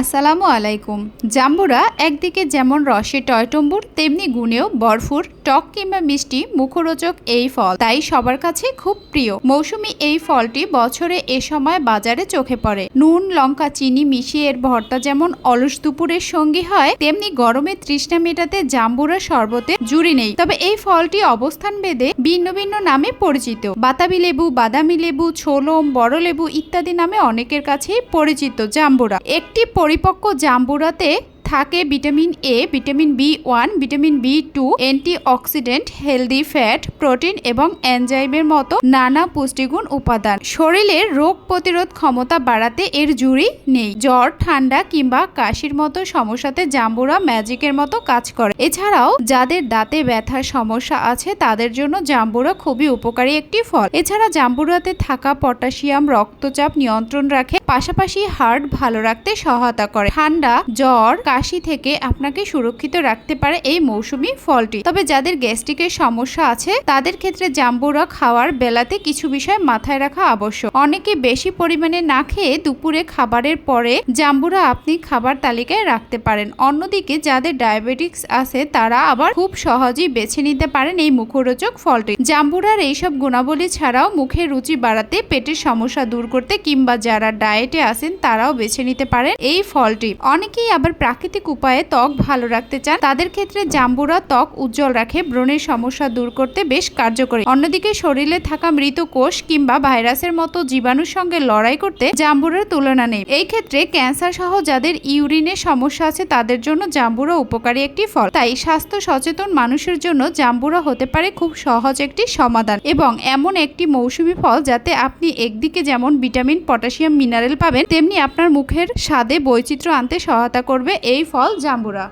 আসসালামু আলাইকুম। জাম্বুরা একদিকে যেমন রসে টয়টম্বুর, তেমনি গুণেও বরফুর, টক কিংবা মিষ্টি মুখরোচক এই ফল, তাই সবার কাছে খুব প্রিয়। মৌসুমি এই ফলটি বছরে এ সময় বাজারে চোখে পড়ে। নুন, লঙ্কা, চিনি মিশিয়ে এর ভর্তা যেমন অলস দুপুরের সঙ্গী হয়, তেমনি গরমে তৃষ্ণা মেটাতে জাম্বুরা শরবতে জুড়ি নেই। তবে এই ফলটি অবস্থান ভেদে ভিন্ন ভিন্ন নামে পরিচিত। বাতাবি লেবু, বাদামি লেবু, ছোলম বড় লেবু ইত্যাদি নামে অনেকের কাছেই পরিচিত জাম্বুরা। একটি পরিপক্ক জাম্বুরাতে থাকে vitamin A vitamin B one vitamin B two antioxidant healthy fat, protein এবং এনজাইমের মতো নানা পুষ্টিগুণ উপাদান। শরীরের রোগ প্রতিরোধ ক্ষমতা বাড়াতে এর জুড়ি নেই। জ্বর, ঠান্ডা কিংবা কাশির মতো সমস্যাতে জাম্বুরা ম্যাজিকের মতো কাজ করে। এছাড়াও যাদের দাঁতে ব্যথার সমস্যা আছে, তাদের জন্য জাম্বুরা খুবই উপকারী একটি ফল। এছাড়া জাম্বুরাতে থাকা পটাশিয়াম, রক্তচাপ নিয়ন্ত্রণ রাখে পাশাপাশি হার্ট ভালো রাখতে সহায়তা করে। ঠান্ডা, জ্বর, কাশি থেকে আপনাকে সুরক্ষিত রাখতে পারে এই মৌসুমী ফলটি। তবে যাদের গ্যাস্ট্রিকের সমস্যা আছে, তাদের ক্ষেত্রে জাম্বুরা খাওয়ার বেলাতে কিছু বিষয় মাথায় রাখা আবশ্যক। অনেকে বেশি পরিমাণে না খেয়ে দুপুরে খাবারের পরে জাম্বুরা আপনি খাবার তালিকায় রাখতে পারেন। অন্যদিকে যাদের ডায়াবেটিক্স আছে, তারা আবার খুব সহজেই বেছে নিতে পারেন এই মুখরোচক ফলটি। জাম্বুরার এইসব গুণাবলী ছাড়াও মুখের রুচি বাড়াতে পেটের সমস্যা দূর করতে কিংবা যারা ডায়েটে আছেন, তারাও বেছে নিতে পারেন এই ফলটি। অনেকেই আবার প্রাকৃতিক উপায়ে ত্বক ভালো রাখতে চান। তাদের ক্ষেত্রে জাম্বুরা ত্বক উজ্জ্বল রাখে, ব্রণের সমস্যা দূর করতে বেশ কার্যকরী। অন্যদিকে শরীরে থাকা মৃত কোষ কিংবা ভাইরাসের মতো জীবাণুর সঙ্গে লড়াই করতে জাম্বুরের তুলনা নেই। এই ক্ষেত্রে ক্যান্সার সহ যাদের ইউরিনের সমস্যা আছে, তাদের জন্য জাম্বুরা উপকারী একটি ফল। তাই স্বাস্থ্য সচেতন মানুষের জন্য জাম্বুরা হতে পারে খুব সহজ একটি সমাধান। এবং এমন একটি মৌসুমী ফল যাতে আপনি একদিকে যেমন ভিটামিন, পটাশিয়াম, মিনারেল পাবেন তেমনি আপনার মুখের স্বাদে বৈচিত্র্য আনতে সহায়তা করবে এই ফল জাম্বুরা।